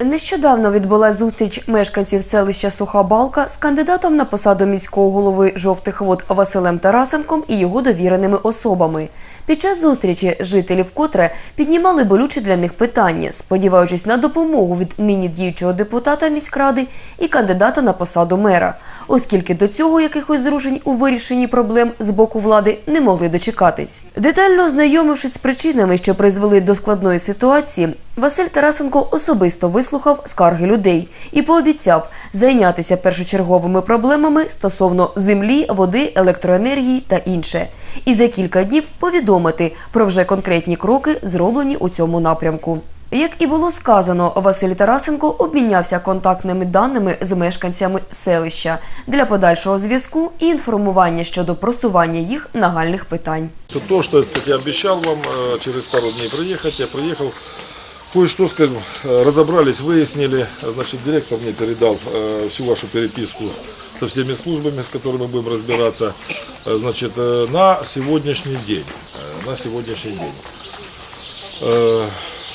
Нещодавно відбулася зустріч мешканців селища Суха Балка з кандидатом на посаду міського голови жовтих вод Василем Тарасенком і його довіреними особами. Під час зустрічі жителі вкотре піднімали болючі для них питання, сподіваючись на допомогу від нині діючого депутата міськради і кандидата на посаду мера, оскільки до цього якихось зрушень у вирішенні проблем з боку влади не могли дочекатись. Детально ознайомившись з причинами, що призвели до складної ситуації, Василь Тарасенко особисто вислухав скарги людей і пообіцяв зайнятися першочерговими проблемами стосовно землі, води, електроенергії та інше. І за кілька днів повідомити про вже конкретні кроки, зроблені у цьому напрямку. Як і було сказано, Василь Тарасенко обмінявся контактними даними з мешканцями селища для подальшого зв'язку і інформування щодо просування їх нагальних питань. То, сказать, я обещал вам э, через пару дней приехать. Я приехал, кое-что, скажем, э, разобрались, выяснили. Значит, директор мне передал э, всю вашу переписку со всеми службами, с которыми будем разбираться, э, значит, на сегодняшний день. На сегодняшний день.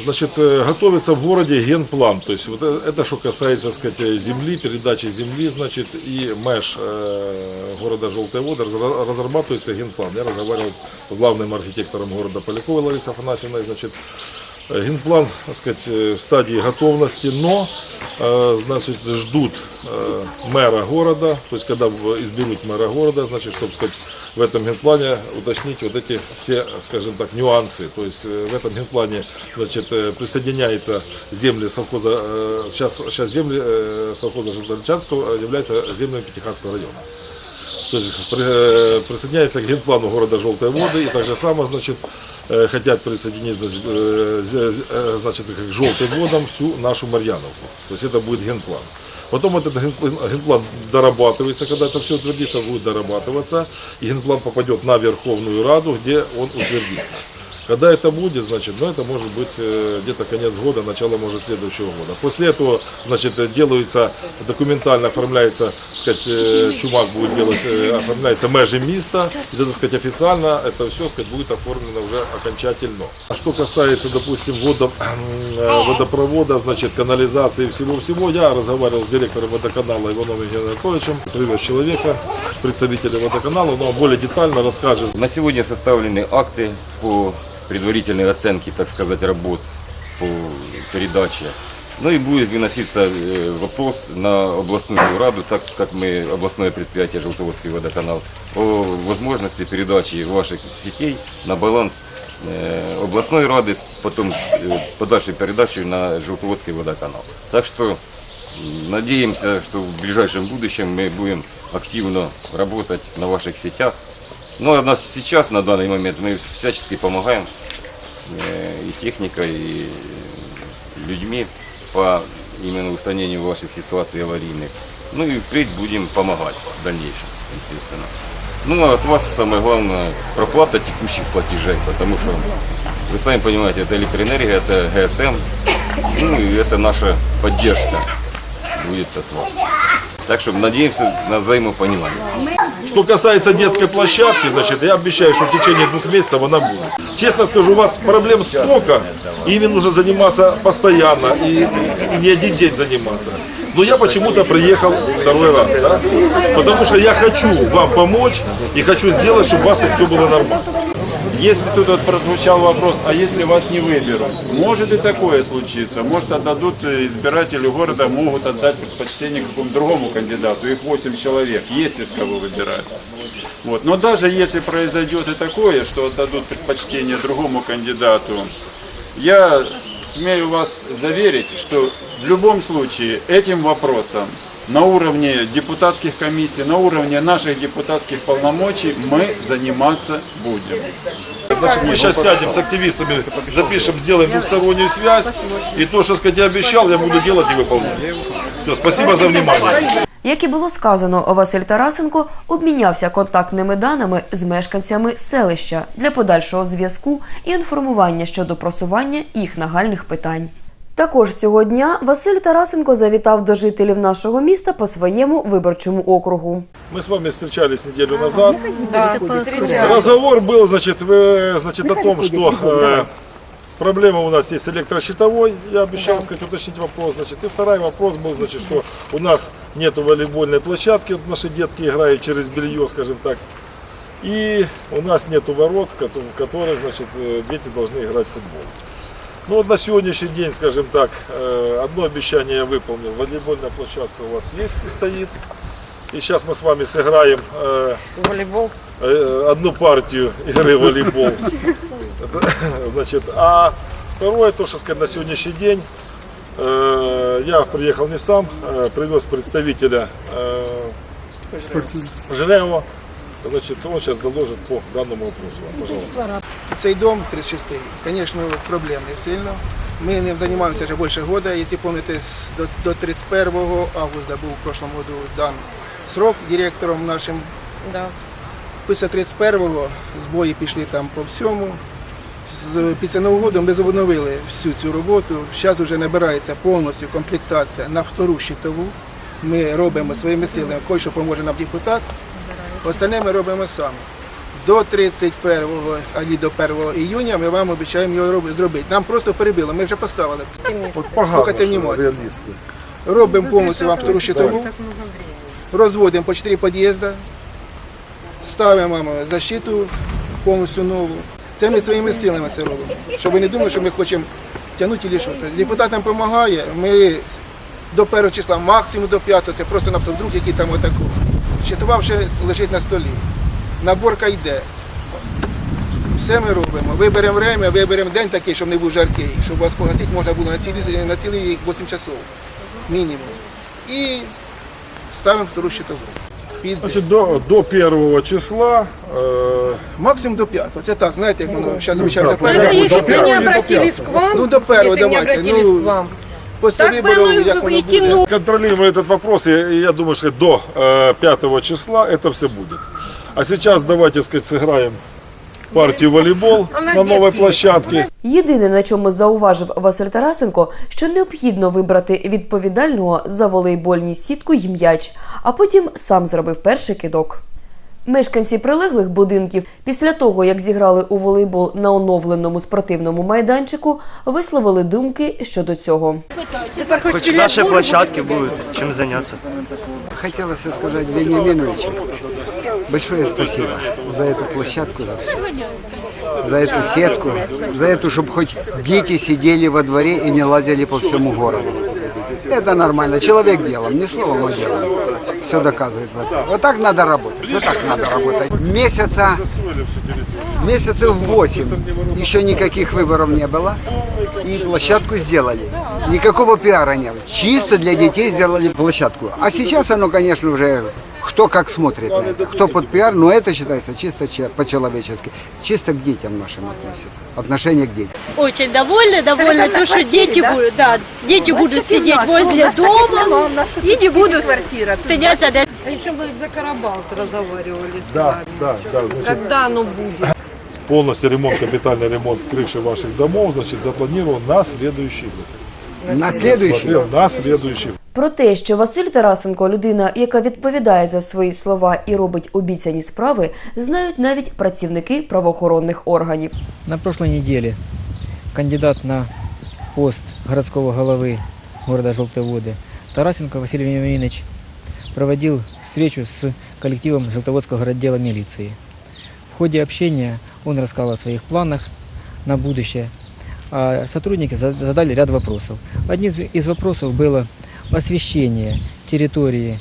Значит, готовится в городе генплан. То есть вот это что касается, так сказать, земли, передачи земли, значит, и э, города Вода разра- разрабатывается генплан. Я разговаривал с главным архитектором города Поляковой Ларисой Афанасьевной, значит, Генплан, так сказать, э, в стадии готовности, но э, значит, ждут э, мэра города, то есть когда в- изберут мэра города, значит, чтобы сказать, в этом генплане уточнить вот эти все, скажем так, нюансы. То есть э, в этом генплане значит, э, присоединяется земли совхоза, э, сейчас, сейчас земли э, совхоза Желтоличанского являются землями Пятиханского района. То есть при- э, присоединяется к генплану города Желтые воды и так же само, значит, э, хотят присоединить значит, э, зе- зе- э, значит, к желтым водам всю нашу Марьяновку. То есть это будет генплан. Потом этот генплан, генплан дорабатывается, когда это все утвердится, будет дорабатываться, и генплан попадет на Верховную Раду, где он утвердится. Когда это будет, значит, ну это может быть э, где-то конец года, начало, может, следующего года. После этого, значит, э, делаются, документально оформляется, так сказать, э, Чумак будет делать, э, оформляется межи места, и, так сказать, официально это все, сказать, будет оформлено уже окончательно. А что касается, допустим, водо, э, водопровода, значит, канализации и всего-всего, я разговаривал с директором водоканала Иваном Евгением Анатольевичем, привез человека, представителя водоканала, но он более детально расскажет, На сегодня составлены акты по предварительной оценке, так сказать, работ по передаче. Ну и будет выноситься э, вопрос на областную раду, так как мы областное предприятие Желтоводский водоканал, о возможности передачи ваших сетей на баланс э, областной рады, с потом с, э, подальшей передачей на Желтоводский водоканал. Так что м, надеемся, что в ближайшем будущем мы будем активно работать на ваших сетях. Ну, а на сейчас, на данный момент, мы всячески помогаем э, И техникой, и людьми по именно устранению ваших ситуаций аварийных. Ну и впредь будем помогать в дальнейшем, естественно. Ну, а от вас самое главное проплата текущих платежей, потому что вы сами понимаете, это электроэнергия, это ГСМ, ну и это наша поддержка будет от вас. Так что надеемся на взаимопонимание. Что касается детской площадки, значит, я обещаю, что в течение двух месяцев она будет. Честно скажу, у вас проблем столько, ими нужно заниматься постоянно, и, и не один день заниматься. Но я почему-то приехал второй раз, да? потому что я хочу вам помочь и хочу сделать, чтобы у вас тут все было нормально. Если тут вот прозвучал вопрос, а если вас не выберут? Может и такое случиться. Может отдадут э, избиратели города, могут отдать предпочтение какому-то другому кандидату. Их 8 человек, есть из кого выбирать. Вот. Но даже если произойдет и такое, что отдадут предпочтение другому кандидату, я смею вас заверить, что в любом случае этим вопросом на уровне депутатских комиссий, на уровне наших депутатских полномочий мы заниматься будем. Значит, мы сейчас сядем с активистами, запишем, сделаем двухстороннюю связь, и то, что, сказать, я обещал, я буду делать и выполнять. Все, спасибо за внимание. Як і було сказано, Василь Тарасенко обмінявся контактними даними з мешканцями селища для подальшого зв'язку і інформування щодо просування їх нагальних питань. Також цього дня Василь Тарасенко завітав до жителів нашого міста по своєму виборчому округу. Мы с вами встречались неделю назад. Разговор был, значит, в- значит, о том, что э, Проблема у нас есть электрощитовой, я обещал сказать, уточнить вопрос. Значит, и второй вопрос был, значит, что у нас нет волейбольной площадки, вот наши детки играют через белье, скажем так. И у нас нет ворот, кото- в которых значит, э, дети должны играть в футбол. Ну вот на сегодняшний день, скажем так, э, одно обещание я выполнил. Волейбольная площадка у вас есть и стоит. И сейчас мы с вами сыграем э, Волейбол. э, одну партию игры в волейбол. Значит, а второе, то, что сказать, на сегодняшний день э, я приехал не сам, э, привез представителя э, Жиляева. Значит, он сейчас доложит по данному вопросу. Пожалуйста. Цей дом 36 звісно, проблемний сильно. Ми ним займаємося вже більше року. Якщо пам'ятаєте, до, до 31 августа був в прошлом году дан срок директором нашим. Да. Після 31-го збої пішли там по всьому. З, після Нового року ми відновили всю цю роботу. Зараз вже набирається повністю комплектація на втору щитову. Ми робимо своїми силами, кой що поможе нам депутат. Остальне ми робимо самі. До 31 або до 1 іюня ми вам обіцяємо його зробити. Нам просто перебило, ми вже поставили це. Погано, Слухайте внимательно. Робимо повністю вам втору щитову, розводимо по 4 під'їзди, ставимо вам защиту повністю нову. Це ми своїми силами це робимо. Щоб ви не думали, що ми хочемо тягнути чи щось. Депутат нам допомагає, ми до першого числа, максимум до п'ятого, це просто на вдруг, який там отаку. Щитова вже лежить на столі. Наборка йде. Все ми робимо. Виберемо время, виберемо день такий, щоб не був жаркий, щоб вас погасити можна було на цілі, на цілі 8 часов. Мінімум. І ставимо втору щитову. Під Значит, до, до первого числа э, максимум до п'ятого. Це так, знаєте, як воно зараз Ну, звичайно так, до ну, першого. Это до если бы первого не или до обратились к вам, Ну, до первого если не давайте, обратились ну, к вам. Після Так виборів, было як бы воно идти, буде. ну, контролируем этот вопрос, и и я думаю, что до э, 5 числа это все будет. А сейчас давайте, сказать, сыграем партию волейбол А у нас на новой детки. площадке. Єдине, на чому зауважив Василь Тарасенко, що необхідно вибрати відповідального за волейбольні сітку й м'яч, а потім сам зробив перший кидок. Мешканці прилеглих будинків після того, як зіграли у волейбол на оновленому спортивному майданчику, висловили думки щодо цього. Хоть нашей площадке будет чем заняться. Хотелось сказать Вениаминовичу большое спасибо за эту площадку, за все. За эту сетку, за эту, чтобы хоть дети сидели во дворе и не лазили по всему городу. Это нормально. Человек делом, не словом, а делом. Все доказывает. Вот, вот так надо работать. Вот так надо работать. Месяца, месяцев 8 еще никаких выборов не было. И площадку сделали. Никакого пиара не было. Чисто для детей сделали площадку. А сейчас оно, конечно, уже кто как смотрит на это. Кто под пиар, но это считается чисто че- по-человечески. Чисто к детям нашим относится. Отношение к детям. Очень довольны, довольны то, что дети будут, да, дети будут сидеть возле дома и не будут принять обязательства. Еще мы за Карабалт разговаривали с Да, вами. да, да, значит, Когда оно будет? полностью ремонт, капитальный ремонт крыши ваших домов, значит, запланирован на следующий год. На следующий на следующий год. Про те, що Василь Тарасенко людина, яка відповідає за свої слова і робить обіцяні справи, знають навіть працівники правоохоронних органів. На прошлой неделе кандидат на пост городского головы города Желтые Воды Тарасенко Василий Вениаминович проводил встречу с коллективом Желтоводского городдела милиции. В ходе общения он рассказал о своих планах на будущее, а сотрудники за- задали ряд вопросов. Одним из- из вопросов было освещение территории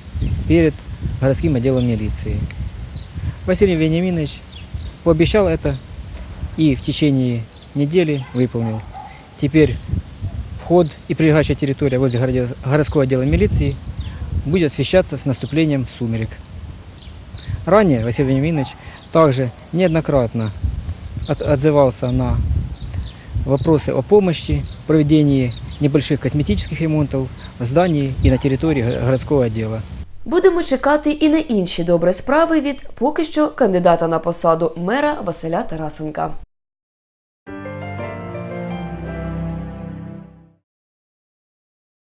перед городским отделом милиции. Василий Вениаминович пообещал это и в течение недели выполнил. Теперь вход и прилегающая территория возле городского отдела милиции будет освещаться с наступлением сумерек. Ранее Василий Вениаминович также неоднократно от- отзывался на вопросы о помощи, проведении небольших косметических ремонтов в здании и на территории городського отдела. Будемо чекати і на інші добрі справи від поки що кандидата на посаду мера Василя Тарасенка.